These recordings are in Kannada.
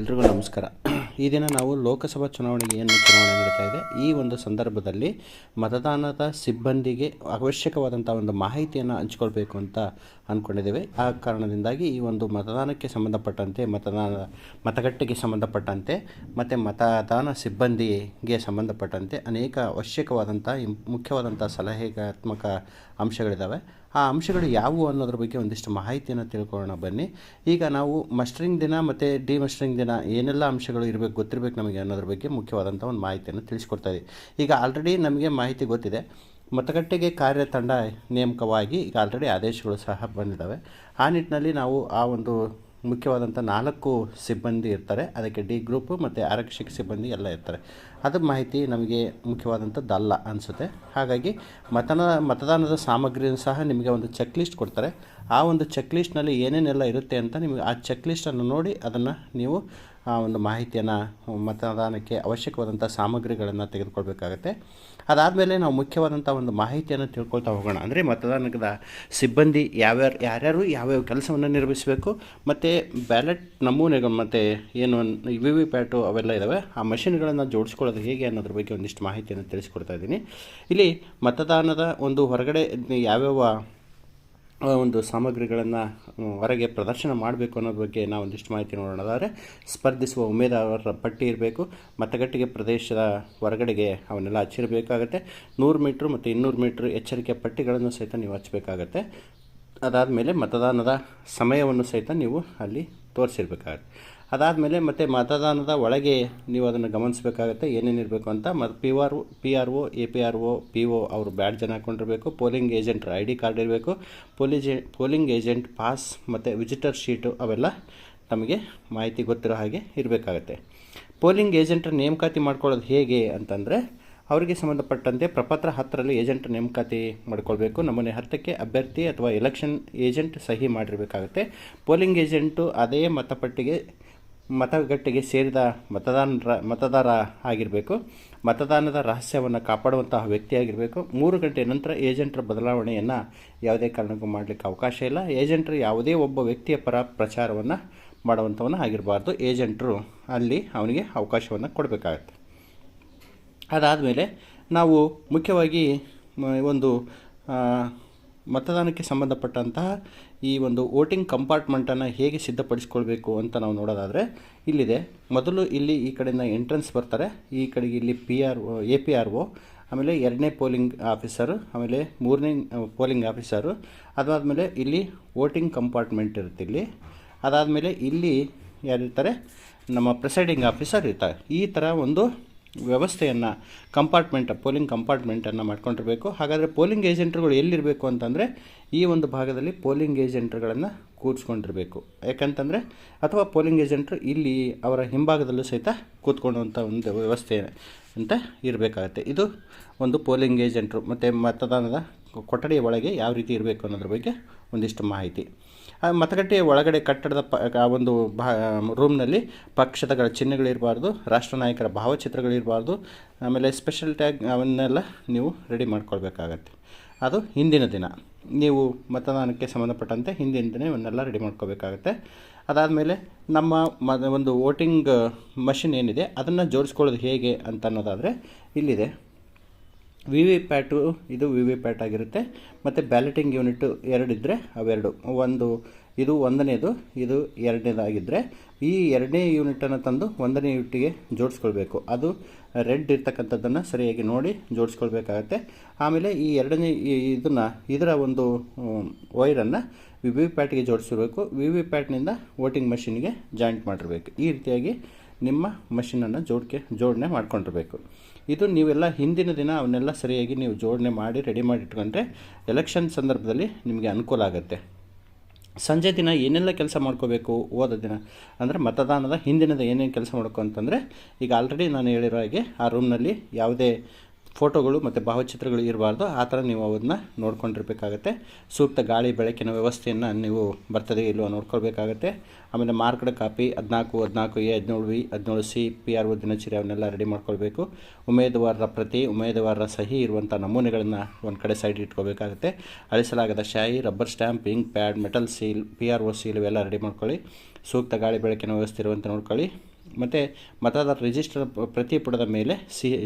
ಎಲ್ರಿಗೂ ನಮಸ್ಕಾರ. ಈ ದಿನ ನಾವು ಲೋಕಸಭಾ ಚುನಾವಣೆಗೆ ಏನು ಚುನಾವಣೆ ನಡೀತಾ ಇದೆ, ಈ ಒಂದು ಸಂದರ್ಭದಲ್ಲಿ ಮತದಾನದ ಸಿಬ್ಬಂದಿಗೆ ಅವಶ್ಯಕವಾದಂಥ ಒಂದು ಮಾಹಿತಿಯನ್ನು ಹಂಚ್ಕೊಳ್ಬೇಕು ಅಂತ ಅಂದ್ಕೊಂಡಿದ್ದೇವೆ ಆ ಕಾರಣದಿಂದಾಗಿ ಈ ಒಂದು ಮತದಾನಕ್ಕೆ ಸಂಬಂಧಪಟ್ಟಂತೆ, ಮತದಾನ, ಮತಗಟ್ಟೆಗೆ ಸಂಬಂಧಪಟ್ಟಂತೆ ಮತ್ತು ಮತದಾನ ಸಿಬ್ಬಂದಿಗೆ ಸಂಬಂಧಪಟ್ಟಂತೆ ಅನೇಕ ಅವಶ್ಯಕವಾದಂಥ, ಮುಖ್ಯವಾದಂಥ ಸಲಹೆಗಾತ್ಮಕ ಅಂಶಗಳಿದ್ದಾವೆ ಆ ಅಂಶಗಳು ಯಾವುವು ಅನ್ನೋದ್ರ ಬಗ್ಗೆ ಒಂದಿಷ್ಟು ಮಾಹಿತಿಯನ್ನು ತಿಳ್ಕೊಳ್ಳೋಣ ಬನ್ನಿ. ಈಗ ನಾವು ಮಸ್ಟರಿಂಗ್ ದಿನ ಮತ್ತು ಡಿ ಮಸ್ಟ್ರಿಂಗ್ ದಿನ ಏನೆಲ್ಲ ಅಂಶಗಳು ಇರಬೇಕು, ಗೊತ್ತಿರಬೇಕು ನಮಗೆ ಅನ್ನೋದ್ರ ಬಗ್ಗೆ ಮುಖ್ಯವಾದಂಥ ಒಂದು ಮಾಹಿತಿಯನ್ನು ತಿಳಿಸ್ಕೊಡ್ತಾ ಇದ್ದೀವಿ ಈಗ ಆಲ್ರೆಡಿ ನಮಗೆ ಮಾಹಿತಿ ಗೊತ್ತಿದೆ. ಮತಗಟ್ಟೆಗೆ ಕಾರ್ಯತಂಡ ನೇಮಕವಾಗಿ ಈಗ ಆಲ್ರೆಡಿ ಆದೇಶಗಳು ಸಹ ಬಂದಿದ್ದಾವೆ. ಆ ನಿಟ್ಟಿನಲ್ಲಿ ನಾವು ಆ ಒಂದು ಮುಖ್ಯವಾದಂಥ ನಾಲ್ಕು ಸಿಬ್ಬಂದಿ ಇರ್ತಾರೆ. ಅದಕ್ಕೆ ಡಿ ಗ್ರೂಪು ಮತ್ತು ಆರಕ್ಷಕ ಸಿಬ್ಬಂದಿ ಎಲ್ಲ ಇರ್ತಾರೆ. ಅದು ಮಾಹಿತಿ ನಮಗೆ ಮುಖ್ಯವಾದಂಥದ್ದಲ್ಲ ಅನಿಸುತ್ತೆ. ಹಾಗಾಗಿ ಮತನ, ಮತದಾನದ ಸಾಮಗ್ರಿಯನ್ನು ಸಹ ನಿಮಗೆ ಒಂದು ಚೆಕ್ ಲಿಸ್ಟ್ ಕೊಡ್ತಾರೆ. ಆ ಒಂದು ಚೆಕ್ ಲಿಸ್ಟ್ನಲ್ಲಿ ಏನೇನೆಲ್ಲ ಇರುತ್ತೆ ಅಂತ ನಿಮಗೆ ಆ ಚೆಕ್ ಲಿಸ್ಟನ್ನು ನೋಡಿ ಅದನ್ನು ನೀವು ಆ ಒಂದು ಮಾಹಿತಿಯನ್ನು, ಮತದಾನಕ್ಕೆ ಅವಶ್ಯಕವಾದಂಥ ಸಾಮಗ್ರಿಗಳನ್ನು ತೆಗೆದುಕೊಳ್ಬೇಕಾಗತ್ತೆ. ಅದಾದಮೇಲೆ ನಾವು ಮುಖ್ಯವಾದಂಥ ಒಂದು ಮಾಹಿತಿಯನ್ನು ತಿಳ್ಕೊಳ್ತಾ ಹೋಗೋಣ. ಅಂದರೆ ಮತದಾನದ ಸಿಬ್ಬಂದಿ ಯಾವ್ಯಾರು, ಯಾರ್ಯಾರು ಯಾವ್ಯಾವ ಕೆಲಸವನ್ನು ನಿರ್ವಹಿಸಬೇಕು, ಮತ್ತು ಬ್ಯಾಲೆಟ್ ನಮೂನೆಗಳು ಮತ್ತು ಏನು ವಿ ವಿ ಪ್ಯಾಟು ಅವೆಲ್ಲ ಇದ್ದಾವೆ ಆ ಮಷಿನ್ಗಳನ್ನು ಜೋಡಿಸ್ಕೊಳ್ಳೋದು ಹೇಗೆ ಅನ್ನೋದ್ರ ಬಗ್ಗೆ ಒಂದಿಷ್ಟು ಮಾಹಿತಿಯನ್ನು ತಿಳಿಸ್ಕೊಡ್ತಾ ಇದ್ದೀನಿ. ಇಲ್ಲಿ ಮತದಾನದ ಒಂದು ಹೊರಗಡೆ ಯಾವ್ಯಾವ ಒಂದು ಸಾಮಗ್ರಿಗಳನ್ನು ಹೊರಗೆ ಪ್ರದರ್ಶನ ಮಾಡಬೇಕು ಅನ್ನೋದ್ರ ಬಗ್ಗೆ ನಾವು ಒಂದಿಷ್ಟು ಮಾಹಿತಿ ನೋಡೋಣದಾದರೆ ಸ್ಪರ್ಧಿಸುವ ಉಮೇದುವಾರರ ಪಟ್ಟಿ ಇರಬೇಕು, ಮತಗಟ್ಟಿಗೆ ಪ್ರದೇಶದ ಹೊರಗಡೆಗೆ ಅವನ್ನೆಲ್ಲ ಹಚ್ಚಿರಬೇಕಾಗತ್ತೆ. ನೂರು ಮೀಟ್ರ್ ಮತ್ತು ಇನ್ನೂರು ಮೀಟ್ರ್ ಎಚ್ಚರಿಕೆ ಪಟ್ಟಿಗಳನ್ನು ಸಹಿತ ನೀವು ಹಚ್ಚಬೇಕಾಗತ್ತೆ ಅದಾದಮೇಲೆ ಮತದಾನದ ಸಮಯವನ್ನು ಸಹಿತ ನೀವು ಅಲ್ಲಿ ತೋರಿಸಿರ್ಬೇಕಾಗತ್ತೆ. ಅದಾದಮೇಲೆ ಮತ್ತು ಮತದಾನದ ಒಳಗೆ ನೀವು ಅದನ್ನು ಗಮನಿಸಬೇಕಾಗತ್ತೆ ಏನೇನಿರಬೇಕು ಅಂತ. ಮತ್ತು P R P R O A P R O P O ಅವರು ಬ್ಯಾಡ್ಜನ್ನು ಹಾಕ್ಕೊಂಡಿರಬೇಕು ಪೋಲಿಂಗ್ ಏಜೆಂಟ್ರ ಐ ಡಿ ಕಾರ್ಡ್ ಇರಬೇಕು. ಪೋಲಿಜೆ, ಪೋಲಿಂಗ್ ಏಜೆಂಟ್ ಪಾಸ್ ಮತ್ತು ವಿಸಿಟರ್ ಶೀಟು ಅವೆಲ್ಲ ನಮಗೆ ಮಾಹಿತಿ ಗೊತ್ತಿರೋ ಹಾಗೆ ಇರಬೇಕಾಗತ್ತೆ. ಪೋಲಿಂಗ್ ಏಜೆಂಟ್ರ ನೇಮಕಾತಿ ಮಾಡ್ಕೊಳ್ಳೋದು ಹೇಗೆ ಅಂತಂದರೆ, ಅವರಿಗೆ ಸಂಬಂಧಪಟ್ಟಂತೆ ಪ್ರಪತ್ರ ಹತ್ತರಲ್ಲಿ ಏಜೆಂಟ್ ನೇಮಕಾತಿ ಮಾಡ್ಕೊಳ್ಬೇಕು. ನಮೂನೆ ಹತ್ತಕ್ಕೆ ಅಭ್ಯರ್ಥಿ ಅಥವಾ ಎಲೆಕ್ಷನ್ ಏಜೆಂಟ್ ಸಹಿ ಮಾಡಿರಬೇಕಾಗುತ್ತೆ. ಪೋಲಿಂಗ್ ಏಜೆಂಟು ಅದೇ ಮತಪಟ್ಟಿಗೆ ಮತಗಟ್ಟೆಗೆ ಸೇರಿದ ಮತದಾನರ ಮತದಾರ ಆಗಿರಬೇಕು. ಮತದಾನದ ರಹಸ್ಯವನ್ನು ಕಾಪಾಡುವಂತಹ ವ್ಯಕ್ತಿಯಾಗಿರಬೇಕು ಮೂರು ಗಂಟೆ ನಂತರ ಏಜೆಂಟರ ಬದಲಾವಣೆಯನ್ನು ಯಾವುದೇ ಕಾರಣಕ್ಕೂ ಮಾಡಲಿಕ್ಕೆ ಅವಕಾಶ ಇಲ್ಲ. ಏಜೆಂಟರು ಯಾವುದೇ ಒಬ್ಬ ವ್ಯಕ್ತಿಯ ಪರ ಪ್ರಚಾರವನ್ನು ಮಾಡುವಂಥವನ್ನ ಆಗಿರಬಾರ್ದು. ಏಜೆಂಟರು ಅಲ್ಲಿ ಅವನಿಗೆ ಅವಕಾಶವನ್ನು ಕೊಡಬೇಕಾಗತ್ತೆ. ಅದಾದಮೇಲೆ ನಾವು ಮುಖ್ಯವಾಗಿ ಒಂದು ಮತದಾನಕ್ಕೆ ಸಂಬಂಧಪಟ್ಟಂತಹ ಈ ಒಂದು ವೋಟಿಂಗ್ ಕಂಪಾರ್ಟ್ಮೆಂಟನ್ನು ಹೇಗೆ ಸಿದ್ಧಪಡಿಸ್ಕೊಳ್ಬೇಕು ಅಂತ ನಾವು ನೋಡೋದಾದರೆ, ಇಲ್ಲಿದೆ. ಮೊದಲು ಇಲ್ಲಿ ಈ ಕಡೆಯಿಂದ ಎಂಟ್ರೆನ್ಸ್ ಬರ್ತಾರೆ. ಈ ಕಡೆಗೆ ಇಲ್ಲಿ P R O A P R O ಆಮೇಲೆ ಎರಡನೇ ಪೋಲಿಂಗ್ ಆಫೀಸರು, ಆಮೇಲೆ ಮೂರನೇ ಪೋಲಿಂಗ್ ಆಫೀಸರು, ಅದಾದಮೇಲೆ ಇಲ್ಲಿ ವೋಟಿಂಗ್ ಕಂಪಾರ್ಟ್ಮೆಂಟ್ ಇರುತ್ತೆ ಇಲ್ಲಿ. ಅದಾದಮೇಲೆ ಇಲ್ಲಿ ಯಾರಿರ್ತಾರೆ? ನಮ್ಮ ಪ್ರಿಸೈಡಿಂಗ್ ಆಫೀಸರ್ ಇರ್ತಾರೆ. ಈ ಥರ ಒಂದು ವ್ಯವಸ್ಥೆಯನ್ನು ಕಂಪಾರ್ಟ್ಮೆಂಟ್ ಪೋಲಿಂಗ್ ಕಂಪಾರ್ಟ್ಮೆಂಟನ್ನು ಮಾಡ್ಕೊಂಡಿರಬೇಕು. ಹಾಗಾದರೆ ಪೋಲಿಂಗ್ ಏಜೆಂಟ್ರುಗಳು ಎಲ್ಲಿರಬೇಕು ಅಂತಂದರೆ ಈ ಒಂದು ಭಾಗದಲ್ಲಿ ಪೋಲಿಂಗ್ ಏಜೆಂಟ್ರುಗಳನ್ನು ಕೂರಿಸ್ಕೊಂಡಿರಬೇಕು ಯಾಕಂತಂದರೆ ಅಥವಾ ಪೋಲಿಂಗ್ ಏಜೆಂಟ್ರು ಇಲ್ಲಿ ಅವರ ಹಿಂಭಾಗದಲ್ಲೂ ಸಹಿತ ಕೂತ್ಕೊಳ್ಳುವಂಥ ಒಂದು ವ್ಯವಸ್ಥೆ ಅಂತ ಇರಬೇಕಾಗತ್ತೆ. ಇದು ಒಂದು ಪೋಲಿಂಗ್ ಏಜೆಂಟ್ರು ಮತ್ತು ಮತದಾನದ ಕೊಠಡಿಯ ಒಳಗೆ ಯಾವ ರೀತಿ ಇರಬೇಕು ಅನ್ನೋದ್ರ ಬಗ್ಗೆ ಒಂದಿಷ್ಟು ಮಾಹಿತಿ. ಮತಗಟ್ಟೆಯ ಒಳಗಡೆ ಕಟ್ಟಡದ ಪ, ಆ, ಒಂದು ಭಾ ರೂಮ್ನಲ್ಲಿ ಪಕ್ಷದಗಳ ಚಿಹ್ನೆಗಳಿರಬಾರ್ದು, ರಾಷ್ಟ್ರ ನಾಯಕರ ಭಾವಚಿತ್ರಗಳಿರಬಾರ್ದು, ಆಮೇಲೆ ಸ್ಪೆಷಲ್ ಟ್ಯಾಗ್ ಅವನ್ನೆಲ್ಲ ನೀವು ರೆಡಿ ಮಾಡ್ಕೊಳ್ಬೇಕಾಗತ್ತೆ. ಅದು ಹಿಂದಿನ ದಿನ. ನೀವು ಮತದಾನಕ್ಕೆ ಸಂಬಂಧಪಟ್ಟಂತೆ ಹಿಂದಿನ ದಿನ ಇವನ್ನೆಲ್ಲ ರೆಡಿ ಮಾಡ್ಕೋಬೇಕಾಗತ್ತೆ ಅದಾದಮೇಲೆ ನಮ್ಮ ಮ ಒಂದು ವೋಟಿಂಗ್ ಮಷಿನ್ ಏನಿದೆ, ಅದನ್ನು ಜೋಡಿಸ್ಕೊಳ್ಳೋದು ಹೇಗೆ ಅಂತ ಅನ್ನೋದಾದರೆ ಇಲ್ಲಿದೆ. ವಿ ವಿ ಪ್ಯಾಟು, ಇದು ವಿ ವಿ ಪ್ಯಾಟ್ ಆಗಿರುತ್ತೆ. ಮತ್ತು ಬ್ಯಾಲೆಟಿಂಗ್ ಯೂನಿಟ್ಟು ಎರಡಿದ್ದರೆ ಅವೆರಡು ಒಂದು, ಇದು ಒಂದನೇದು, ಇದು ಎರಡನೇದಾಗಿದ್ದರೆ ಈ ಎರಡನೇ ಯೂನಿಟನ್ನು ತಂದು ಒಂದನೇ ಯೂನಿಟ್ಟಿಗೆ ಜೋಡಿಸ್ಕೊಳ್ಬೇಕು. ಅದು ರೆಡ್ ಇರ್ತಕ್ಕಂಥದ್ದನ್ನು ಸರಿಯಾಗಿ ನೋಡಿ ಜೋಡಿಸ್ಕೊಳ್ಬೇಕಾಗತ್ತೆ. ಆಮೇಲೆ ಈ ಎರಡನೇ ಇದನ್ನು, ಇದರ ಒಂದು ವೈರನ್ನು ವಿ ವಿ ಪ್ಯಾಟ್ಗೆ ಜೋಡಿಸಿರಬೇಕು. ವಿ ವಿ ಪ್ಯಾಟ್ನಿಂದ ವೋಟಿಂಗ್ ಮಷಿನ್ಗೆ ಜಾಯಿಂಟ್ ಮಾಡಿರಬೇಕು. ಈ ರೀತಿಯಾಗಿ ನಿಮ್ಮ ಮಷಿನನ್ನು ಜೋಡಿಕೆ, ಜೋಡಣೆ ಮಾಡ್ಕೊಂಡಿರಬೇಕು. ಇದು ನೀವೆಲ್ಲ ಹಿಂದಿನ ದಿನ ಅವನ್ನೆಲ್ಲ ಸರಿಯಾಗಿ ನೀವು ಜೋಡಣೆ ಮಾಡಿ ರೆಡಿ ಮಾಡಿ ಇಟ್ಕೊಂಡ್ರೆ ಎಲೆಕ್ಷನ್ ಸಂದರ್ಭದಲ್ಲಿ ನಿಮಗೆ ಅನುಕೂಲ ಆಗುತ್ತೆ. ಸಂಜೆ ದಿನ ಏನೆಲ್ಲ ಕೆಲಸ ಮಾಡ್ಕೋಬೇಕು ಓದೋ ದಿನ? ಅಂದರೆ ಮತದಾನದ ಹಿಂದಿನದ ಏನೇನು ಕೆಲಸ ಮಾಡ್ಕೋ ಅಂತಂದರೆ, ಈಗ ಆಲ್ರೆಡಿ ನಾನು ಹೇಳಿರೋ ಹಾಗೆ ಆ ರೂಮ್ನಲ್ಲಿ ಯಾವುದೇ ಫೋಟೋಗಳು ಮತ್ತು ಭಾವಚಿತ್ರಗಳು ಇರಬಾರ್ದು. ಆ ಥರ ನೀವು ಅದನ್ನ ನೋಡ್ಕೊಂಡಿರ್ಬೇಕಾಗತ್ತೆ. ಸೂಕ್ತ ಗಾಳಿ, ಬೆಳಕಿನ ವ್ಯವಸ್ಥೆಯನ್ನು ನೀವು ಬರ್ತದೆ ಇಲ್ಲೋ ನೋಡ್ಕೊಳ್ಬೇಕಾಗತ್ತೆ. ಆಮೇಲೆ ಮಾರ್ಕ್ಡ್ ಕಾಪಿ, ಹದಿನಾಲ್ಕು ಹದಿನಾಲ್ಕು ಎ, ಹದಿನೇಳು ವಿ, ಹದಿನೇಳು ಸಿ, ಪಿ ಆರ್ ಒ ದಿನಚರಿ ಅವನ್ನೆಲ್ಲ ರೆಡಿ ಮಾಡ್ಕೊಳ್ಬೇಕು. ಉಮೇದುವಾರರ ಪ್ರತಿ ಉಮೇದುವಾರರ ಸಹಿ ಇರುವಂಥ ನಮೂನೆಗಳನ್ನು ಒಂದು ಕಡೆ ಸೈಡ್ ಇಟ್ಕೋಬೇಕಾಗುತ್ತೆ. ಅಳಿಸಲಾಗದ ಶಾಯಿ, rubber stamp, ink pad, metal seal, P R O seal ಇವೆಲ್ಲ ರೆಡಿ ಮಾಡ್ಕೊಳ್ಳಿ. ಸೂಕ್ತ ಗಾಳಿ, ಬೆಳಕಿನ ವ್ಯವಸ್ಥೆ ಇರುವಂತೆ ನೋಡ್ಕೊಳ್ಳಿ. ಮತ್ತು ಮತದಾರ ರಿಜಿಸ್ಟರ್ ಪ್ರತಿ ಪುಟದ ಮೇಲೆ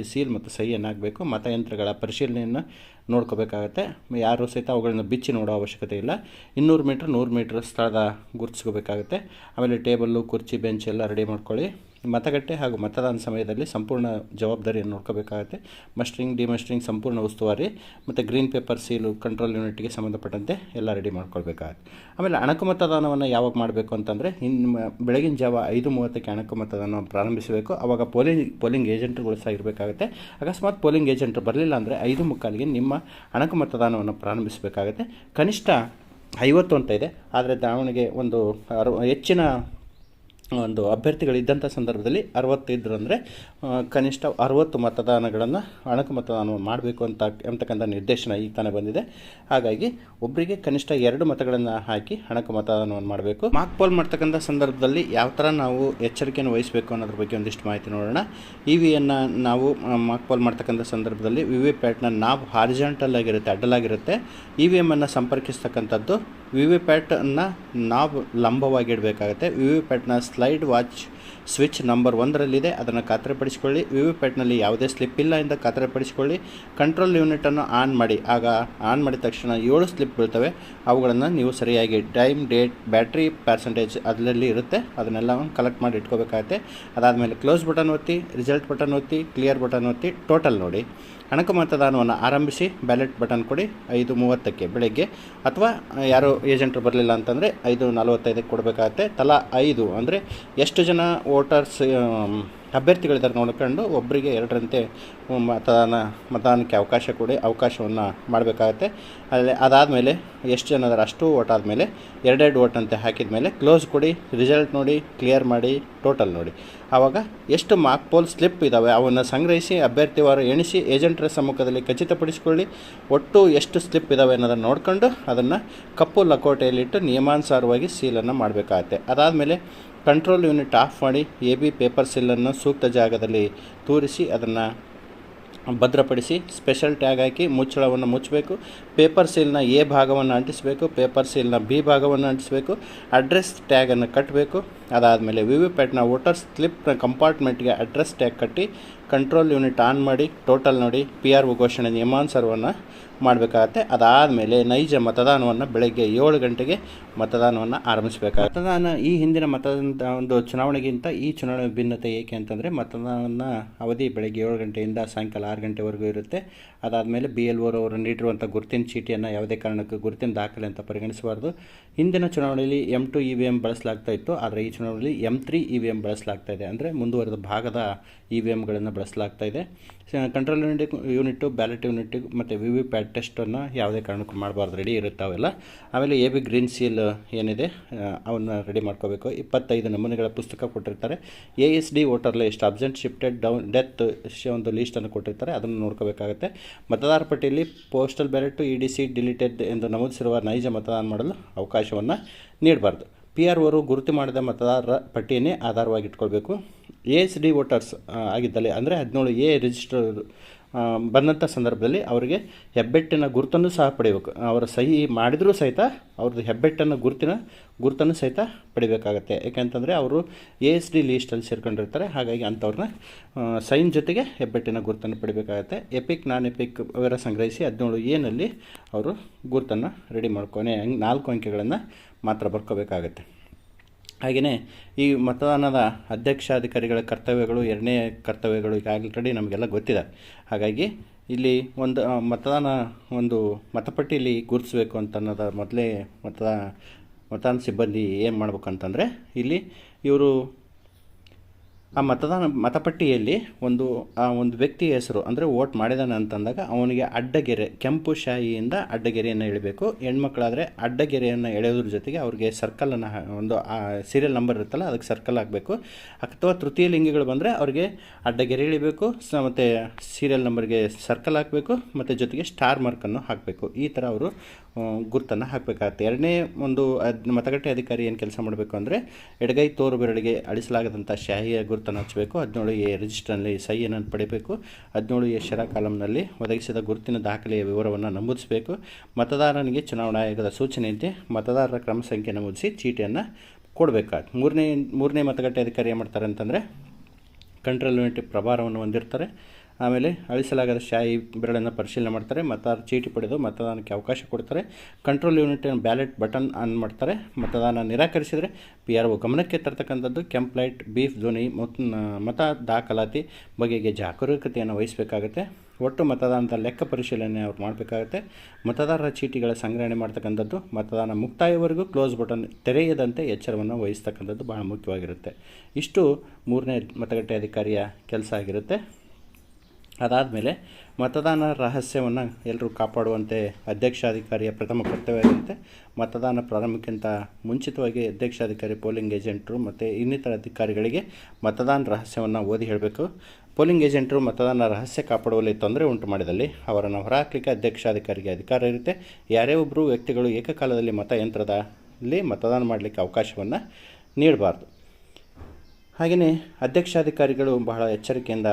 ಸೀಲ್ ಮತ್ತು ಸಹಿಯನ್ನು ಹಾಕಬೇಕು. ಮತಯಂತ್ರಗಳ ಪರಿಶೀಲನೆಯನ್ನು ನೋಡ್ಕೋಬೇಕಾಗತ್ತೆ. ಯಾರು ಸಹಿತ ಅವುಗಳನ್ನು ಬಿಚ್ಚಿ ನೋಡೋ ಅವಶ್ಯಕತೆ ಇಲ್ಲ. ಇನ್ನೂರು ಮೀಟ್ರ್ ನೂರು ಮೀಟ್ರ್ ಸ್ಥಳದ ಗುರುತಿಸ್ಕೋಬೇಕಾಗತ್ತೆ. ಆಮೇಲೆ ಟೇಬಲ್ಲು, ಕುರ್ಚಿ, ಬೆಂಚ್ ಎಲ್ಲ ರೆಡಿ ಮಾಡ್ಕೊಳ್ಳಿ. ಮತಗಟ್ಟೆ ಹಾಗೂ ಮತದಾನ ಸಮಯದಲ್ಲಿ ಸಂಪೂರ್ಣ ಜವಾಬ್ದಾರಿಯನ್ನು ನೋಡ್ಕೋಬೇಕಾಗತ್ತೆ. ಮಸ್ಟ್ರಿಂಗ್ ಡಿಮಸ್ಟ್ರಿಂಗ್ ಸಂಪೂರ್ಣ ಉಸ್ತುವಾರಿ ಮತ್ತು ಗ್ರೀನ್ ಪೇಪರ್ ಸೀಲು ಕಂಟ್ರೋಲ್ ಯೂನಿಟ್ಗೆ ಸಂಬಂಧಪಟ್ಟಂತೆ ಎಲ್ಲ ರೆಡಿ ಮಾಡ್ಕೊಳ್ಬೇಕಾಗತ್ತೆ. ಆಮೇಲೆ ಅಣಕು ಮತದಾನವನ್ನು ಯಾವಾಗ ಮಾಡಬೇಕು ಅಂತಂದರೆ ಇನ್ನು ಬೆಳಗಿನ ಜಾವ ಐದು ಮೂವತ್ತಕ್ಕೆ ಅಣಕು ಮತದಾನವನ್ನು ಪ್ರಾರಂಭಿಸಬೇಕು. ಆವಾಗ ಪೋಲಿಂಗ್ ಪೋಲಿಂಗ್ ಏಜೆಂಟ್ಗಳು ಸಹ ಇರಬೇಕಾಗುತ್ತೆ. ಅಕಸ್ಮಾತ್ ಪೋಲಿಂಗ್ ಏಜೆಂಟ್ರು ಬರಲಿಲ್ಲ ಅಂದರೆ ಐದು ಮುಕ್ಕಾಲಿಗೆ ನಿಮ್ಮ ಅಣಕು ಮತದಾನವನ್ನು ಪ್ರಾರಂಭಿಸಬೇಕಾಗುತ್ತೆ. ಕನಿಷ್ಠ ಐವತ್ತು ಅಂತ ಇದೆ. ಆದರೆ ದಾವಣಗೆ ಒಂದು ಅರು ಹೆಚ್ಚಿನ ಒಂದು ಅಭ್ಯರ್ಥಿಗಳಿದ್ದಂಥ ಸಂದರ್ಭದಲ್ಲಿ ಅರವತ್ತಿದ್ರು ಅಂದರೆ ಕನಿಷ್ಠ ಅರವತ್ತು ಮತದಾನಗಳನ್ನು, ಅಣಕು ಮತದಾನವನ್ನು ಮಾಡಬೇಕು ಅಂತ ಎಂಬತಕ್ಕಂಥ ನಿರ್ದೇಶನ ಈಗ ತಾನೇ ಬಂದಿದೆ. ಹಾಗಾಗಿ ಒಬ್ಬರಿಗೆ ಕನಿಷ್ಠ ಎರಡು ಮತಗಳನ್ನು ಹಾಕಿ ಅಣಕು ಮತದಾನವನ್ನು ಮಾಡಬೇಕು. ಮಾಕ್ ಪೋಲ್ ಮಾಡ್ತಕ್ಕಂಥ ಸಂದರ್ಭದಲ್ಲಿ ಯಾವ ಥರ ನಾವು ಎಚ್ಚರಿಕೆಯನ್ನು ವಹಿಸಬೇಕು ಅನ್ನೋದ್ರ ಬಗ್ಗೆ ಒಂದಿಷ್ಟು ಮಾಹಿತಿ ನೋಡೋಣ. ಇ ವಿಯನ್ನು ನಾವು ಮಾಕ್ ಪೋಲ್ ಮಾಡ್ತಕ್ಕಂಥ ಸಂದರ್ಭದಲ್ಲಿ ವಿ ವಿ ಪ್ಯಾಟ್ನ ನಾವು ಹಾರಿಜಾಂಟಲ್ ಆಗಿರುತ್ತೆ, ಅಡ್ಡಲಾಗಿರುತ್ತೆ. ಇ ವಿ ಎಮ್ಮನ್ನು ಸಂಪರ್ಕಿಸ್ತಕ್ಕಂಥದ್ದು ವಿ ವಿ ಪ್ಯಾಟನ್ನು ನಾಬ್ ಲಂಬವಾಗಿ ಇಡಬೇಕಾಗುತ್ತೆ ವಿ ವಿ ಪ್ಯಾಟ್ನ ಸ್ಲೈಡ್ ವಾಚ್ ಸ್ವಿಚ್ ನಂಬರ್ ಒಂದರಲ್ಲಿದೆ. ಅದನ್ನು ಖಾತ್ರಿಪಡಿಸಿಕೊಳ್ಳಿ. ವಿ ವಿ ಪ್ಯಾಟ್ನಲ್ಲಿ ಯಾವುದೇ ಸ್ಲಿಪ್ ಇಲ್ಲ ಎಂದು ಖಾತ್ರಿಪಡಿಸಿಕೊಳ್ಳಿ. ಕಂಟ್ರೋಲ್ ಯೂನಿಟನ್ನು ಆನ್ ಮಾಡಿ. ಆಗ ಆನ್ ಮಾಡಿದ ತಕ್ಷಣ ಏಳು ಸ್ಲಿಪ್ ಬೀಳ್ತವೆ. ಅವುಗಳನ್ನು ನೀವು ಸರಿಯಾಗಿ ಟೈಮ್, ಡೇಟ್, ಬ್ಯಾಟ್ರಿ ಪರ್ಸೆಂಟೇಜ್ ಅದರಲ್ಲಿ ಇರುತ್ತೆ. ಅದನ್ನೆಲ್ಲ ಕಲೆಕ್ಟ್ ಮಾಡಿ ಇಟ್ಕೋಬೇಕಾಗತ್ತೆ. ಅದಾದಮೇಲೆ ಕ್ಲೋಸ್ ಬಟನ್ ಒತ್ತಿ, ರಿಸಲ್ಟ್ ಬಟನ್ ಒತ್ತಿ, ಕ್ಲಿಯರ್ ಬಟನ್ ಒತ್ತಿ, ಟೋಟಲ್ ನೋಡಿ. ಅಣಕು ಮತದಾನವನ್ನು ಆರಂಭಿಸಿ ಬ್ಯಾಲೆಟ್ ಬಟನ್ ಕೊಡಿ ಐದು ಮೂವತ್ತಕ್ಕೆ ಬೆಳಗ್ಗೆ. ಅಥವಾ ಯಾರು ಏಜೆಂಟ್ರು ಬರಲಿಲ್ಲ ಅಂತಂದರೆ ಐದು ನಲವತ್ತೈದಕ್ಕೆ ಕೊಡಬೇಕಾಗತ್ತೆ. ತಲಾ ಐದು ಅಂದರೆ ಎಷ್ಟು ಜನ ವೋಟರ್ಸ್ ಅಭ್ಯರ್ಥಿಗಳಿದ್ದಾರೆ ನೋಡ್ಕೊಂಡು ಒಬ್ಬರಿಗೆ ಎರಡರಂತೆ ಮತದಾನ, ಮತದಾನಕ್ಕೆ ಅವಕಾಶ ಕೊಡಿ, ಅವಕಾಶವನ್ನು ಮಾಡಬೇಕಾಗತ್ತೆ. ಅಲ್ಲಿ ಅದಾದಮೇಲೆ ಎಷ್ಟು ಜನ ಅದರ ಅಷ್ಟು ಓಟ್ ಆದಮೇಲೆ ಎರಡೆರಡು ಓಟ್ ಅಂತ ಹಾಕಿದ ಮೇಲೆ ಕ್ಲೋಸ್ ಕೊಡಿ, ರಿಸಲ್ಟ್ ನೋಡಿ, ಕ್ಲಿಯರ್ ಮಾಡಿ, ಟೋಟಲ್ ನೋಡಿ. ಆವಾಗ ಎಷ್ಟು ಮಾರ್ಕ್ ಪೋಲ್ ಸ್ಲಿಪ್ ಇದ್ದಾವೆ ಅವನ್ನು ಸಂಗ್ರಹಿಸಿ ಅಭ್ಯರ್ಥಿವಾರು ಎಣಿಸಿ, ಏಜೆಂಟರ ಸಮ್ಮುಖದಲ್ಲಿ ಖಚಿತಪಡಿಸಿಕೊಳ್ಳಿ. ಒಟ್ಟು ಎಷ್ಟು ಸ್ಲಿಪ್ ಇದ್ದಾವೆ ಅನ್ನೋದನ್ನು ನೋಡ್ಕೊಂಡು ಅದನ್ನು ಕಪ್ಪು ಲಕೋಟೆಯಲ್ಲಿಟ್ಟು ನಿಯಮಾನುಸಾರವಾಗಿ ಸೀಲನ್ನು ಮಾಡಬೇಕಾಗತ್ತೆ. ಅದಾದಮೇಲೆ ಕಂಟ್ರೋಲ್ ಯೂನಿಟ್ ಆಫ್ ಮಾಡಿ ಎ ಬಿ ಪೇಪರ್ ಸಿಲ್ಲನ್ನು ಸೂಕ್ತ ಜಾಗದಲ್ಲಿ ತೂರಿಸಿ ಅದನ್ನು ಭದ್ರಪಡಿಸಿ ಸ್ಪೆಷಲ್ ಟ್ಯಾಗ್ ಹಾಕಿ ಮುಚ್ಚಳವನ್ನು ಮುಚ್ಚಬೇಕು. ಪೇಪರ್ ಸೀಲ್ನ ಎ ಭಾಗವನ್ನು ಅಂಟಿಸಬೇಕು, ಪೇಪರ್ ಸೀಲ್ನ ಬಿ ಭಾಗವನ್ನು ಅಂಟಿಸಬೇಕು, ಅಡ್ರೆಸ್ ಟ್ಯಾಗನ್ನು ಕಟ್ಟಬೇಕು ಅದಾದಮೇಲೆ ವಿ ವಿ ಪ್ಯಾಟ್ನ ವೋಟರ್ ಸ್ಲಿಪ್ನ ಕಂಪಾರ್ಟ್ಮೆಂಟ್ಗೆ ಅಡ್ರೆಸ್ ಟ್ಯಾಗ್ ಕಟ್ಟಿ, ಕಂಟ್ರೋಲ್ ಯೂನಿಟ್ ಆನ್ ಮಾಡಿ, ಟೋಟಲ್ ನೋಡಿ, ಪಿ ಆರ್ ಒ ಘೋಷಣೆ ನಿಯಮಾನುಸಾರವನ್ನು ಮಾಡಬೇಕಾಗತ್ತೆ. ಅದಾದಮೇಲೆ ನೈಜ ಮತದಾನವನ್ನು ಬೆಳಗ್ಗೆ ಏಳು ಗಂಟೆಗೆ ಮತದಾನವನ್ನು ಆರಂಭಿಸಬೇಕಾಗುತ್ತೆ. ಮತದಾನ ಈ ಹಿಂದಿನ ಮತದಾನದ ಒಂದು ಚುನಾವಣೆಗಿಂತ ಈ ಚುನಾವಣೆ ಭಿನ್ನತೆ ಏಕೆ ಅಂತಂದರೆ ಮತದಾನ ಅವಧಿ ಬೆಳಗ್ಗೆ ಏಳು ಗಂಟೆಯಿಂದ ಸಾಯಂಕಾಲ ಆರು ಗಂಟೆವರೆಗೂ ಇರುತ್ತೆ. ಅದಾದಮೇಲೆ ಬಿ ಎಲ್ ಓರವರು ನೀಡಿರುವಂಥ ಗುರುತಿನ ಚೀಟಿಯನ್ನು ಯಾವುದೇ ಕಾರಣಕ್ಕೂ ಗುರುತಿನ ದಾಖಲೆ ಅಂತ ಪರಿಗಣಿಸಬಾರ್ದು. ಹಿಂದಿನ ಚುನಾವಣೆಯಲ್ಲಿ M two E V M ಬಳಸಲಾಗ್ತಾ ಇತ್ತು. ಆದರೆ ಈ ಚುನಾವಣೆಯಲ್ಲಿ M three E V M ಬಳಸಲಾಗ್ತಾ ಇದೆ. ಅಂದರೆ ಮುಂದುವರೆದ ಭಾಗದ ಇ ವಿ ಎಮ್ಗಳನ್ನು ಬಳಸಲಾಗ್ತಾ ಇದೆ. Control unit unit ballot unit ಮತ್ತು ವಿ ವಿ ಪ್ಯಾಟ್ ಟೆಸ್ಟನ್ನು ಯಾವುದೇ ಕಾರಣಕ್ಕೂ ಮಾಡಬಾರ್ದು ರೆಡಿ ಇರುತ್ತೆ ಅವೆಲ್ಲ. ಆಮೇಲೆ ಎ ಬಿ ಗ್ರೀನ್ ಸೀಲ್ ಏನಿದೆ ಅವನ್ನ ರೆಡಿ ಮಾಡ್ಕೋಬೇಕು. ಇಪ್ಪತ್ತೈದು ನಮೂನೆಗಳ ಪುಸ್ತಕ ಕೊಟ್ಟಿರ್ತಾರೆ. A S D voter list absent shifted down death ಒಂದು ಲೀಸ್ಟನ್ನು ಕೊಟ್ಟಿರ್ತಾರೆ, ಅದನ್ನು ನೋಡ್ಕೋಬೇಕಾಗುತ್ತೆ. ಮತದಾರ ಪಟ್ಟಿಯಲ್ಲಿ postal ballot E D C deleted ಎಂದು ನಮೂದಿಸಿರುವ ನೈಜ ಮತದಾನ ಮಾಡಲು ಅವಕಾಶವನ್ನು ನೀಡಬಾರ್ದು. ಪಿ ಆರ್ ಅವರು ಗುರುತು ಮಾಡಿದ ಮತದಾರರ ಪಟ್ಟಿಯನ್ನೇ ಆಧಾರವಾಗಿ ಇಟ್ಕೊಳ್ಬೇಕು. ಎ ಎಸ್ ಡಿ ವೋಟರ್ಸ್ ಆಗಿದ್ದಲ್ಲಿ ಅಂದರೆ ಹದಿನೇಳು ಎ ರಿಜಿಸ್ಟರ್ ಬಂದಂಥ ಸಂದರ್ಭದಲ್ಲಿ ಅವರಿಗೆ ಹೆಬ್ಬೆಟ್ಟಿನ ಗುರುತನ್ನು ಸಹ ಪಡಿಬೇಕು. ಅವರ ಸಹಿ ಮಾಡಿದರೂ ಸಹಿತ ಅವ್ರದ್ದು ಹೆಬ್ಬೆಟ್ಟನ್ನು ಗುರುತಿನ ಗುರುತನ್ನು ಸಹಿತ ಪಡಿಬೇಕಾಗತ್ತೆ. ಯಾಕೆಂತಂದರೆ ಅವರು ಎ ಎಸ್ ಡಿ ಲೀಸ್ಟಲ್ಲಿ ಸೇರ್ಕೊಂಡಿರ್ತಾರೆ. ಹಾಗಾಗಿ ಅಂಥವ್ರನ್ನ ಸೈನ್ ಜೊತೆಗೆ ಹೆಬ್ಬೆಟ್ಟಿನ ಗುರುತನ್ನು ಪಡಿಬೇಕಾಗತ್ತೆ. ಎಪಿಕ್ ನಾನ್ ಎಪಿಕ್ ವಿವರ ಸಂಗ್ರಹಿಸಿ ಹದಿನೇಳು ಎನಲ್ಲಿ ಅವರು ಗುರುತನ್ನು ರೆಡಿ ಮಾಡ್ಕೊನೆ, ನಾಲ್ಕು ಅಂಕೆಗಳನ್ನು ಮಾತ್ರ ಬರ್ಕೋಬೇಕಾಗತ್ತೆ. ಹಾಗೆಯೇ ಈ ಮತದಾನದ ಅಧ್ಯಕ್ಷಾಧಿಕಾರಿಗಳ ಕರ್ತವ್ಯಗಳು, ಎರಡನೇ ಕರ್ತವ್ಯಗಳು ಈಗ ಆಲ್ರೆಡಿ ನಮಗೆಲ್ಲ ಗೊತ್ತಿದೆ. ಹಾಗಾಗಿ ಇಲ್ಲಿ ಒಂದು ಮತದಾನ ಒಂದು ಮತಪಟ್ಟಿಯಲ್ಲಿ ಗುರುತಿಸಬೇಕು ಅಂತ ಅನ್ನೋದ ಮೊದಲೇ ಮತದಾನ ಮತದಾನ ಸಿಬ್ಬಂದಿ ಏನು ಮಾಡ್ಬೇಕು ಅಂತಂದರೆ ಇಲ್ಲಿ ಇವರು ಆ ಮತದಾನ ಮತಪಟ್ಟಿಯಲ್ಲಿ ಒಂದು, ಆ ಒಂದು ವ್ಯಕ್ತಿಯ ಹೆಸರು ಅಂದರೆ ವೋಟ್ ಮಾಡಿದಾನೆ ಅಂತಂದಾಗ ಅವನಿಗೆ ಅಡ್ಡಗೆರೆ, ಕೆಂಪು ಶಾಯಿಯಿಂದ ಅಡ್ಡಗೆರೆಯನ್ನು ಎಳಿಬೇಕು. ಹೆಣ್ಮಕ್ಳಾದರೆ ಅಡ್ಡಗೆರೆಯನ್ನು ಎಳೆಯೋದ್ರ ಜೊತೆಗೆ ಅವ್ರಿಗೆ ಸರ್ಕಲನ್ನು ಒಂದು ಸೀರಿಯಲ್ ನಂಬರ್ ಇರುತ್ತಲ್ಲ ಅದಕ್ಕೆ ಸರ್ಕಲ್ ಆಗಬೇಕು ಅಥವಾ ತೃತೀಯ ಲಿಂಗಿಗಳು ಬಂದರೆ ಅವ್ರಿಗೆ ಅಡ್ಡಗೆರೆ ಇಳಿಬೇಕು ಸ, ಮತ್ತು ಸೀರಿಯಲ್ ನಂಬರ್ಗೆ ಸರ್ಕಲ್ ಹಾಕಬೇಕು, ಮತ್ತು ಜೊತೆಗೆ ಸ್ಟಾರ್ ಮಾರ್ಕನ್ನು ಹಾಕಬೇಕು. ಈ ಥರ ಅವರು ಗುರುತನ್ನು ಹಾಕಬೇಕಾಗತ್ತೆ. ಎರಡನೇ ಒಂದು ಮತಗಟ್ಟೆ ಅಧಿಕಾರಿ ಏನು ಕೆಲಸ ಮಾಡಬೇಕು ಅಂದರೆ ಎಡಗೈ ತೋರು ಬೆರಳಿಗೆ ಅಳಿಸಲಾಗದಂಥ ಶಾಹಿಯ ಗುರುತನ್ನು ಹಚ್ಚಬೇಕು. ಹದಿನೇಳು ಎ ರಿಜಿಸ್ಟರ್ನಲ್ಲಿ ಸಹಿಯನ್ನು ಪಡಿಬೇಕು ಹದಿನೇಳು ಎ ಶರ ಕಾಲಂನಲ್ಲಿ ಒದಗಿಸಿದ ಗುರುತಿನ ದಾಖಲೆಯ ವಿವರವನ್ನು ನಮೂದಿಸಬೇಕು. ಮತದಾರನಿಗೆ ಚುನಾವಣಾ ಆಯೋಗದ ಸೂಚನೆಯಂತೆ ಮತದಾರರ ಕ್ರಮ ಸಂಖ್ಯೆ ನಮೂದಿಸಿ ಚೀಟಿಯನ್ನು ಕೊಡಬೇಕಾಗುತ್ತೆ. ಮೂರನೇ ಮೂರನೇ ಮತಗಟ್ಟೆ ಅಧಿಕಾರಿ ಏನು ಮಾಡ್ತಾರೆ ಅಂತಂದರೆ ಕಂಟ್ರೋಲ್ ಯೂನಿಟ್ ಪ್ರಭಾರವನ್ನು ಹೊಂದಿರ್ತಾರೆ. ಆಮೇಲೆ ಅಳಿಸಲಾಗದ ಶಾಯಿ ಬೆರಳನ್ನು ಪರಿಶೀಲನೆ ಮಾಡ್ತಾರೆ, ಮತದಾರ ಚೀಟಿ ಪಡೆದು ಮತದಾನಕ್ಕೆ ಅವಕಾಶ ಕೊಡ್ತಾರೆ. Control unit ballot button on ಮಾಡ್ತಾರೆ. ಮತದಾನ ನಿರಾಕರಿಸಿದರೆ ಪಿ ಆರ್ ಒ ಗಮನಕ್ಕೆ ತರ್ತಕ್ಕಂಥದ್ದು. ಕೆಂಪ್ ಲೈಟ್, ಬೀಫ್, ಧ್ವನಿ, ಮತ ದಾಖಲಾತಿ ಬಗೆಗೆ ಜಾಗರೂಕತೆಯನ್ನು ವಹಿಸಬೇಕಾಗುತ್ತೆ. ಒಟ್ಟು ಮತದಾನದ ಲೆಕ್ಕ ಪರಿಶೀಲನೆ ಅವ್ರು ಮಾಡಬೇಕಾಗುತ್ತೆ. ಮತದಾರರ ಚೀಟಿಗಳ ಸಂಗ್ರಹಣೆ ಮಾಡ್ತಕ್ಕಂಥದ್ದು, ಮತದಾನ ಮುಕ್ತಾಯವರೆಗೂ ಕ್ಲೋಸ್ ಬಟನ್ ತೆರೆಯದಂತೆ ಎಚ್ಚರವನ್ನು ವಹಿಸ್ತಕ್ಕಂಥದ್ದು ಬಹಳ ಮುಖ್ಯವಾಗಿರುತ್ತೆ. ಇಷ್ಟು ಮೂರನೇ ಮತಗಟ್ಟೆ ಅಧಿಕಾರಿಯ ಕೆಲಸ ಆಗಿರುತ್ತೆ. ಅದಾದಮೇಲೆ ಮತದಾನ ರಹಸ್ಯವನ್ನು ಎಲ್ಲರೂ ಕಾಪಾಡುವಂತೆ ಅಧ್ಯಕ್ಷಾಧಿಕಾರಿಯ ಪ್ರಥಮ ಕರ್ತವ್ಯದಂತೆ ಮತದಾನ ಪ್ರಾರಂಭಕ್ಕಿಂತ ಮುಂಚಿತವಾಗಿ ಅಧ್ಯಕ್ಷಾಧಿಕಾರಿ, ಪೋಲಿಂಗ್ ಏಜೆಂಟರು ಮತ್ತು ಇನ್ನಿತರ ಅಧಿಕಾರಿಗಳಿಗೆ ಮತದಾನ ರಹಸ್ಯವನ್ನು ಓದಿ ಹೇಳಬೇಕು. ಪೋಲಿಂಗ್ ಏಜೆಂಟರು ಮತದಾನ ರಹಸ್ಯ ಕಾಪಾಡುವಲ್ಲಿ ತೊಂದರೆ ಉಂಟು ಮಾಡಿದಲ್ಲಿ ಅವರನ್ನು ಹೊರಹಾಕಲಿಕ್ಕೆ ಅಧ್ಯಕ್ಷಾಧಿಕಾರಿಗೆ ಅಧಿಕಾರ ಇರುತ್ತೆ. ಯಾರೇ ಒಬ್ಬರು ವ್ಯಕ್ತಿಗಳು ಏಕಕಾಲದಲ್ಲಿ ಮತಯಂತ್ರದಲ್ಲಿ ಮತದಾನ ಮಾಡಲಿಕ್ಕೆ ಅವಕಾಶವನ್ನು ನೀಡಬಾರ್ದು. ಹಾಗೆಯೇ ಅಧ್ಯಕ್ಷಾಧಿಕಾರಿಗಳು ಬಹಳ ಎಚ್ಚರಿಕೆಯಿಂದ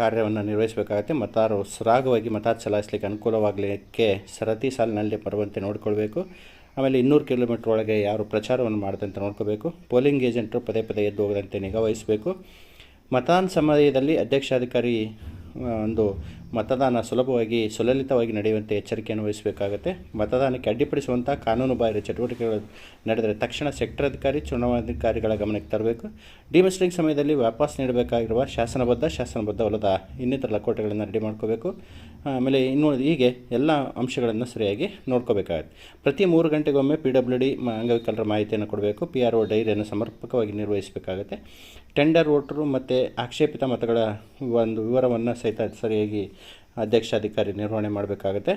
ಕಾರ್ಯವನ್ನು ನಿರ್ವಹಿಸಬೇಕಾಗುತ್ತೆ. ಮತದಾರರು ಸರಾಗವಾಗಿ ಮತ ಚಲಾಯಿಸಲಿಕ್ಕೆ ಅನುಕೂಲವಾಗಲಿಕ್ಕೆ ಸರತಿ ಸಾಲಿನಲ್ಲಿ ಬರುವಂತೆ ನೋಡಿಕೊಳ್ಬೇಕು. ಆಮೇಲೆ ಇನ್ನೂರು ಕಿಲೋಮೀಟ್ರ್ ಒಳಗೆ ಯಾರು ಪ್ರಚಾರವನ್ನು ಮಾಡದಂತೆ ನೋಡ್ಕೋಬೇಕು ಪೋಲಿಂಗ್ ಏಜೆಂಟರು ಪದೇ ಪದೇ ಎದ್ದು ಹೋಗದಂತೆ ನಿಗಾ ವಹಿಸಬೇಕು ಮತದಾನ ಸಮಯದಲ್ಲಿ ಅಧ್ಯಕ್ಷಾಧಿಕಾರಿ ಒಂದು ಮತದಾನ ಸುಲಭವಾಗಿ, ಸುಲಲಿತವಾಗಿ ನಡೆಯುವಂತೆ ಎಚ್ಚರಿಕೆಯನ್ನು ವಹಿಸಬೇಕಾಗುತ್ತೆ ಮತದಾನಕ್ಕೆ ಅಡ್ಡಿಪಡಿಸುವಂಥ ಕಾನೂನು ಬಾಹಿರ ಚಟುವಟಿಕೆಗಳು ನಡೆದರೆ ತಕ್ಷಣ ಸೆಕ್ಟರ್ ಅಧಿಕಾರಿ, ಚುನಾವಣಾಧಿಕಾರಿಗಳ ಗಮನಕ್ಕೆ ತರಬೇಕು. ಡಿಮಿಸ್ಟ್ರಿಂಗ್ ಸಮಯದಲ್ಲಿ ವಾಪಸ್ ನೀಡಬೇಕಾಗಿರುವ ಶಾಸನಬದ್ಧ ಶಾಸನಬದ್ಧವಲ್ಲದ ಇನ್ನಿತರ ಲಕೋಟೆಗಳನ್ನು ರೆಡಿ ಮಾಡ್ಕೋಬೇಕು. ಆಮೇಲೆ ಇನ್ನು ಹೀಗೆ ಎಲ್ಲ ಅಂಶಗಳನ್ನು ಸರಿಯಾಗಿ ನೋಡ್ಕೋಬೇಕಾಗುತ್ತೆ. ಪ್ರತಿ ಮೂರು ಗಂಟೆಗೊಮ್ಮೆ ಪಿ ಡಬ್ಲ್ಯೂ ಡಿ ಅಂಗವಿಕಲರ ಮಾಹಿತಿಯನ್ನು ಕೊಡಬೇಕು. ಪಿ ಆರ್ ಒ ಡೈರಿಯನ್ನು ಸಮರ್ಪಕವಾಗಿ ನಿರ್ವಹಿಸಬೇಕಾಗುತ್ತೆ. ಟೆಂಡರ್ ವೋಟರು ಮತ್ತು ಆಕ್ಷೇಪಿತ ಮತಗಳ ಒಂದು ವಿವರವನ್ನು ಸಹಿತ ಸರಿಯಾಗಿ ಅಧ್ಯಕ್ಷಾಧಿಕಾರಿ ನಿರ್ವಹಣೆ ಮಾಡಬೇಕಾಗುತ್ತೆ.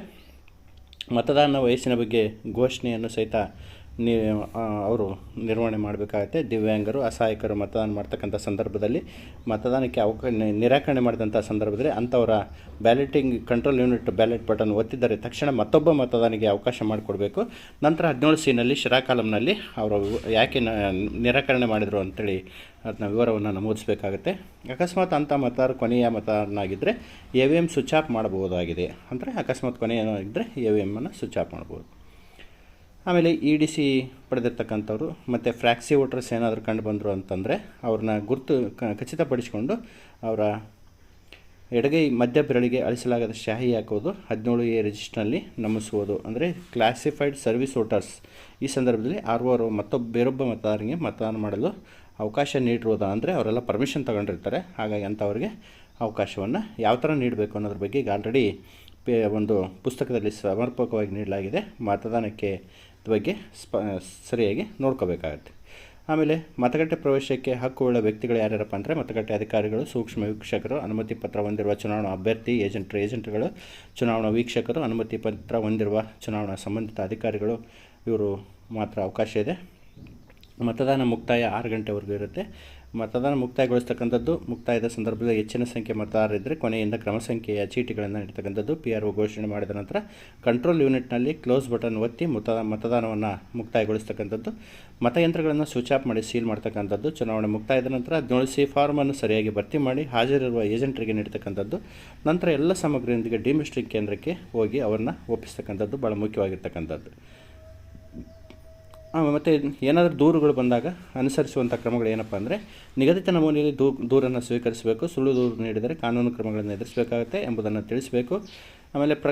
ಮತದಾನ ವಯಸ್ಸಿನ ಬಗ್ಗೆ ಘೋಷಣೆಯನ್ನು ಸಹಿತ ನೀ ಅವರು ನಿರ್ವಹಣೆ ಮಾಡಬೇಕಾಗತ್ತೆ. ದಿವ್ಯಾಂಗರು, ಅಸಹಾಯಕರು ಮತದಾನ ಮಾಡ್ತಕ್ಕಂಥ ಸಂದರ್ಭದಲ್ಲಿ, ಮತದಾನಕ್ಕೆ ಅವಕ ನಿರಾಕರಣೆ ಮಾಡಿದಂಥ ಸಂದರ್ಭದಲ್ಲಿ ಅಂಥವರ balloting control unit ballot button ಒತ್ತಿದ್ದರೆ ತಕ್ಷಣ ಮತ್ತೊಬ್ಬ ಮತದಾನಿಗೆ ಅವಕಾಶ ಮಾಡಿಕೊಡಬೇಕು. ನಂತರ ಹದಿನೇಳು ಸಿನಲ್ಲಿ ಶಿರಾಕಾಲಂನಲ್ಲಿ ಅವರು ಯಾಕೆ ನಿರಾಕರಣೆ ಮಾಡಿದರು ಅಂಥೇಳಿ ಅದನ್ನ ವಿವರವನ್ನು ನಮೂದಿಸಬೇಕಾಗುತ್ತೆ. ಅಕಸ್ಮಾತ್ ಅಂಥ ಮತದಾರ ಕೊನೆಯ ಮತದಾರನಾಗಿದ್ದರೆ A V M switch off ಮಾಡಬಹುದಾಗಿದೆ. ಅಂದರೆ ಅಕಸ್ಮಾತ್ ಕೊನೆಯನಾಗಿದ್ದರೆ ಎ ವಿ ಎಮ್ಮನ್ನು ಸ್ವಿಚ್ ಆಫ್ ಮಾಡ್ಬೋದು ಆಮೇಲೆ ಇ ಡಿ ಸಿ ಪಡೆದಿರ್ತಕ್ಕಂಥವ್ರು ಮತ್ತು ಫ್ರ್ಯಾಕ್ಸಿ ವೋಟರ್ಸ್ ಏನಾದರೂ ಕಂಡು ಬಂದರು ಅಂತಂದರೆ ಅವ್ರನ್ನ ಗುರುತು ಖಚಿತಪಡಿಸಿಕೊಂಡು ಅವರ ಎಡಗೈ ಮಧ್ಯ ಬೆರಳಿಗೆ ಅಳಿಸಲಾಗದ ಶಾಹಿ ಹಾಕೋದು ಹದಿನೇಳು ಎ ರಿಜಿಸ್ಟ್ರಲ್ಲಿ ನಮಿಸುವುದು ಅಂದರೆ ಕ್ಲಾಸಿಫೈಡ್ ಸರ್ವಿಸ್ ವೋಟರ್ಸ್. ಈ ಸಂದರ್ಭದಲ್ಲಿ ಆರ್ವರು ಮತ್ತೊಬ್ಬ, ಬೇರೊಬ್ಬ ಮತದಾರರಿಗೆ ಮತದಾನ ಮಾಡಲು ಅವಕಾಶ ನೀಡಿರುವುದು ಅಂದರೆ ಅವರೆಲ್ಲ ಪರ್ಮಿಷನ್ ತಗೊಂಡಿರ್ತಾರೆ. ಹಾಗಾಗಿ ಅಂಥವ್ರಿಗೆ ಅವಕಾಶವನ್ನು ಯಾವ ಥರ ನೀಡಬೇಕು ಅನ್ನೋದ್ರ ಬಗ್ಗೆ ಈಗ ಆಲ್ರೆಡಿ ಒಂದು ಪುಸ್ತಕದಲ್ಲಿ ಸಮರ್ಪಕವಾಗಿ ನೀಡಲಾಗಿದೆ. ಮತದಾನಕ್ಕೆ ಬಗ್ಗೆ ಸ್ಪ, ಸರಿಯಾಗಿ ನೋಡ್ಕೋಬೇಕಾಗತ್ತೆ. ಆಮೇಲೆ ಮತಗಟ್ಟೆ ಪ್ರವೇಶಕ್ಕೆ ಹಕ್ಕುಳ್ಳ ವ್ಯಕ್ತಿಗಳು ಯಾರ್ಯಾರಪ್ಪ ಅಂದರೆ ಮತಗಟ್ಟೆ ಅಧಿಕಾರಿಗಳು, ಸೂಕ್ಷ್ಮ ವೀಕ್ಷಕರು, ಅನುಮತಿ ಪತ್ರ ಹೊಂದಿರುವ ಚುನಾವಣಾ ಅಭ್ಯರ್ಥಿ ಏಜೆಂಟ್ರು ಏಜೆಂಟ್ಗಳು ಚುನಾವಣಾ ವೀಕ್ಷಕರು, ಅನುಮತಿ ಪತ್ರ ಹೊಂದಿರುವ ಚುನಾವಣಾ ಸಂಬಂಧಿತ ಅಧಿಕಾರಿಗಳು, ಇವರು ಮಾತ್ರ ಅವಕಾಶ ಇದೆ. ಮತದಾನ ಮುಕ್ತಾಯ ಆರು ಗಂಟೆವರೆಗೂ ಇರುತ್ತೆ. ಮತದಾನ ಮುಕ್ತಾಯಗೊಳಿಸ್ತಕ್ಕಂಥದ್ದು, ಮುಕ್ತಾಯದ ಸಂದರ್ಭದಲ್ಲಿ ಹೆಚ್ಚಿನ ಸಂಖ್ಯೆ ಮತದಾರರಿದ್ದರೆ ಕೊನೆಯಿಂದ ಕ್ರಮ ಸಂಖ್ಯೆಯ ಚೀಟಿಗಳನ್ನು ನೀಡ್ತಕ್ಕಂಥದ್ದು ಪಿ ಆರ್ ಒ ಘೋಷಣೆ ಮಾಡಿದ ನಂತರ ಕಂಟ್ರೋಲ್ ಯೂನಿಟ್ನಲ್ಲಿ ಕ್ಲೋಸ್ ಬಟನ್ ಒತ್ತಿ ಮತ, ಮತದಾನವನ್ನು ಮುಕ್ತಾಯಗೊಳಿಸ್ತಕ್ಕಂಥದ್ದು. ಮತಯಂತ್ರಗಳನ್ನು ಸ್ವಿಚ್ ಆಫ್ ಮಾಡಿ ಸೀಲ್ ಮಾಡ್ತಕ್ಕಂಥದ್ದು. ಚುನಾವಣೆ ಮುಕ್ತಾಯದ ನಂತರ ಹದಿನೇಳು ಫಾರ್ಮನ್ನು ಸರಿಯಾಗಿ ಭರ್ತಿ ಮಾಡಿ ಹಾಜರಿರುವ ಏಜೆಂಟರಿಗೆ ನೀಡ್ತಕ್ಕಂಥದ್ದು ನಂತರ ಎಲ್ಲ ಸಾಮಗ್ರಿಯೊಂದಿಗೆ ಡಿಮಿಸ್ಟ್ರಿಕ್ ಕೇಂದ್ರಕ್ಕೆ ಹೋಗಿ ಅವರನ್ನು ಒಪ್ಪಿಸ್ತಕ್ಕಂಥದ್ದು ಭಾಳ ಮುಖ್ಯವಾಗಿರ್ತಕ್ಕಂಥದ್ದು. ಮತ್ತು ಏನಾದರೂ ದೂರುಗಳು ಬಂದಾಗ ಅನುಸರಿಸುವಂಥ ಕ್ರಮಗಳು ಏನಪ್ಪ ಅಂದರೆ, ನಿಗದಿತ ನಮೂನೆಯಲ್ಲಿ ದೂ, ದೂರನ್ನು ಸ್ವೀಕರಿಸಬೇಕು, ಸುಳ್ಳು ದೂರು ನೀಡಿದರೆ ಕಾನೂನು ಕ್ರಮಗಳನ್ನು ಎದುರಿಸಬೇಕಾಗುತ್ತೆ ಎಂಬುದನ್ನು ತಿಳಿಸಬೇಕು. ಆಮೇಲೆ ಪ್ರ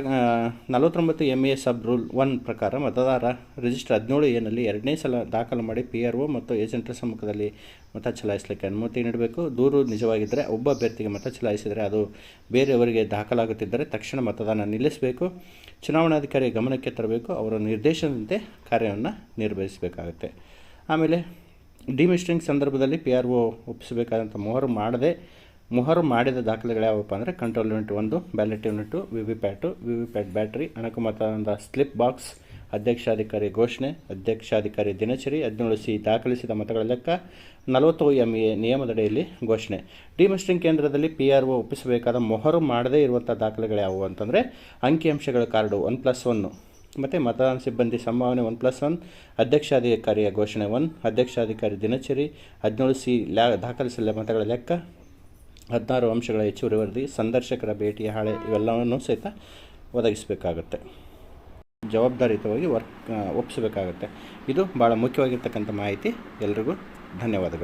ನಲವತ್ತೊಂಬತ್ತು M A sub rule one ಪ್ರಕಾರ ಮತದಾರ ರಿಜಿಸ್ಟರ್ ಹದಿನೇಳು ಎನಲ್ಲಿ ಎರಡನೇ ಸಲ ದಾಖಲು ಮಾಡಿ ಪಿ ಆರ್ ಒ ಮತ್ತು ಏಜೆಂಟರ ಸಮ್ಮುಖದಲ್ಲಿ ಮತ ಚಲಾಯಿಸಲಿಕ್ಕೆ ಅನುಮತಿ ನೀಡಬೇಕು. ದೂರು ನಿಜವಾಗಿದ್ದರೆ ಒಬ್ಬ ಅಭ್ಯರ್ಥಿಗೆ ಮತ ಚಲಾಯಿಸಿದರೆ ಅದು ಬೇರೆಯವರಿಗೆ ದಾಖಲಾಗುತ್ತಿದ್ದರೆ ತಕ್ಷಣ ಮತದಾನ ನಿಲ್ಲಿಸಬೇಕು. ಚುನಾವಣಾಧಿಕಾರಿ ಗಮನಕ್ಕೆ ತರಬೇಕು. ಅವರ ನಿರ್ದೇಶನದಂತೆ ಕಾರ್ಯವನ್ನು ನಿರ್ವಹಿಸಬೇಕಾಗುತ್ತೆ. ಆಮೇಲೆ ಡಿಮಿಸ್ಟ್ರಿಂಗ್ ಸಂದರ್ಭದಲ್ಲಿ ಪಿ ಆರ್ ಒ ಒಪ್ಪಿಸಬೇಕಾದಂಥ ಮೊಹರು ಮಾಡದೆ ಮೊಹರು ಮಾಡಿದ ದಾಖಲೆಗಳು ಯಾವಪ್ಪ ಅಂದರೆ ಕಂಟ್ರೋಲ್ ಯೂನಿಟ್ ಒಂದು ballot unit V V PAT V V PAT battery ಅಣಕು ಮತದಾನದ ಸ್ಲಿಪ್ ಬಾಕ್ಸ್ ಅಧ್ಯಕ್ಷಾಧಿಕಾರಿ ಘೋಷಣೆ, ಅಧ್ಯಕ್ಷಾಧಿಕಾರಿ ದಿನಚರಿ, ಹದಿನೇಳು ಸಿ ದಾಖಲಿಸಿದ ಮತಗಳ ಲೆಕ್ಕ, ನಲವತ್ತು ಎಂ ಎ ನಿಯಮದಡಿಯಲ್ಲಿ ಘೋಷಣೆ. ಡಿಮಿಸ್ಟ್ರಿಂಗ್ ಕೇಂದ್ರದಲ್ಲಿ ಪಿ ಆರ್ ಒ ಒಪ್ಪಿಸಬೇಕಾದ ಮೊಹರು ಮಾಡದೇ ಇರುವಂಥ ದಾಖಲೆಗಳು ಯಾವುವು ಅಂತಂದರೆ, ಅಂಕಿಅಂಶಗಳ ಕಾರ್ಡು ಒನ್ ಪ್ಲಸ್ ಒನ್ನು ಮತ್ತು ಮತದಾನ ಸಿಬ್ಬಂದಿ ಸಂಭಾವನೆ ಒನ್ ಪ್ಲಸ್ ಒನ್, ಅಧ್ಯಕ್ಷಾಧಿಕಾರಿಯ ಘೋಷಣೆ ಒನ್, ಅಧ್ಯಕ್ಷಾಧಿಕಾರಿ ದಿನಚರಿ, ಹದಿನೇಳು ಸಿ ಲ್ಯಾ ದಾಖಲಿಸಲ ಮತಗಳ ಲೆಕ್ಕ ಹದಿನಾರು ಅಂಶಗಳ ಹೆಚ್ಚುವರಿ ವರದಿ, ಸಂದರ್ಶಕರ ಭೇಟಿಯ ಹಾಳೆ ಇವೆಲ್ಲವನ್ನು ಸಹಿತ ಒದಗಿಸಬೇಕಾಗುತ್ತೆ. ಜವಾಬ್ದಾರಿಯುತವಾಗಿ ವರ್ಕ್ ಒಪ್ಪಿಸಬೇಕಾಗುತ್ತೆ. ಇದು ಭಾಳ ಮುಖ್ಯವಾಗಿರ್ತಕ್ಕಂಥ ಮಾಹಿತಿ. ಎಲ್ರಿಗೂ ಧನ್ಯವಾದಗಳು.